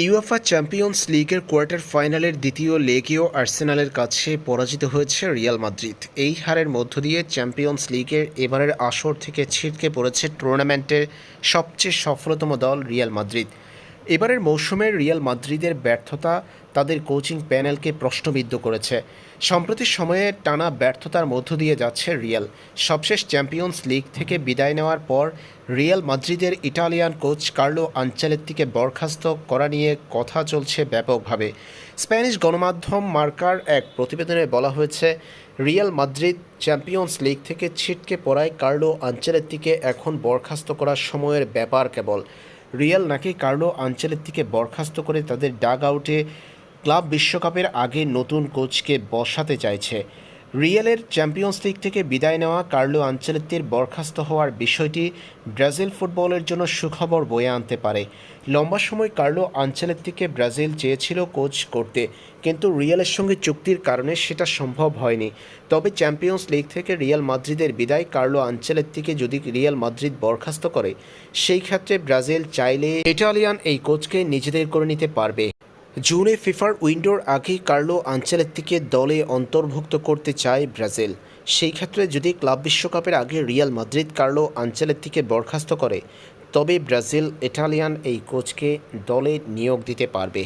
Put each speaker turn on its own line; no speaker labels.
UEFA champions লিগের quarter ফাইনালের দ্বিতীয় লেগেও আর্সেনালের কাছে পরাজিত হয়েছে রিয়াল মাদ্রিদ এই হারের মধ্য দিয়ে চ্যাম্পিয়ন্স লিগের এবারের আসর থেকে ছিটকে পড়েছে টুর্নামেন্টের সবচেয়ে সফলতম দল রিয়াল মাদ্রিদ এবারের মৌসুমে রিয়াল মাদ্রিদের ব্যর্থতা তাদের কোচিং প্যানেলকে প্রশ্নবিদ্ধ করেছে। সম্প্রতি সময়ে টানা ব্যর্থতার মধ্য দিয়ে যাচ্ছে রিয়াল। সবশেষ চ্যাম্পিয়ন্স লিগ থেকে বিদায় নেওয়ার পর রিয়াল মাদ্রিদের ইটালিয়ান কোচ কার্লো আঞ্চেলেত্তিকে বরখাস্ত করা নিয়ে কথা চলছে ব্যাপকভাবে। স্প্যানিশ গণমাধ্যম মার্কার এক প্রতিবেদনে বলা হয়েছে, রিয়াল মাদ্রিদ চ্যাম্পিয়ন্স লিগ থেকে ছিটকে পড়ায় কার্লো আঞ্চেলেত্তিকে এখন বরখাস্ত করার সময়ের ব্যাপার কেবল। রিয়াল নাকি কার্লো আঞ্চেলেত্তিকে বরখাস্ত করে তাদের ডাগ আউটে ক্লাব বিশ্বকাপের আগে নতুন কোচকে বসাতে চাইছে। রিয়ালের চ্যাম্পিয়ন্স লিগ থেকে বিদায় নেওয়া কার্লো আঞ্চেলেত্তির বরখাস্ত হওয়ার বিষয়টি ব্রাজিল ফুটবলের জন্য সুখবর বয়ে আনতে পারে। লম্বা সময় কার্লো আঞ্চেলেত্তিকে ব্রাজিল চেয়েছিল কোচ করতে, কিন্তু রিয়ালের সঙ্গে চুক্তির কারণে সেটা সম্ভব হয়নি। তবে চ্যাম্পিয়ন্স লিগ থেকে রিয়াল মাদ্রিদের বিদায় কার্লো আঞ্চেলেত্তিকে যদি রিয়াল মাদ্রিদ বরখাস্ত করে, সেই ক্ষেত্রে ব্রাজিল চাইলে ইটালিয়ান এই কোচকে নিজেদের করে নিতে পারবে। জুনে ফিফার উইন্ডোর আগে কার্লো আঞ্চেলেত্তিকে দলে অন্তর্ভুক্ত করতে চায় ব্রাজিল। সেই ক্ষেত্রে যদি ক্লাব বিশ্বকাপের আগে রিয়াল মাদ্রিদ কার্লো আঞ্চেলেত্তিকে বরখাস্ত করে, তবে ব্রাজিল ইটালিয়ান এই কোচকে দলে নিয়োগ দিতে পারবে।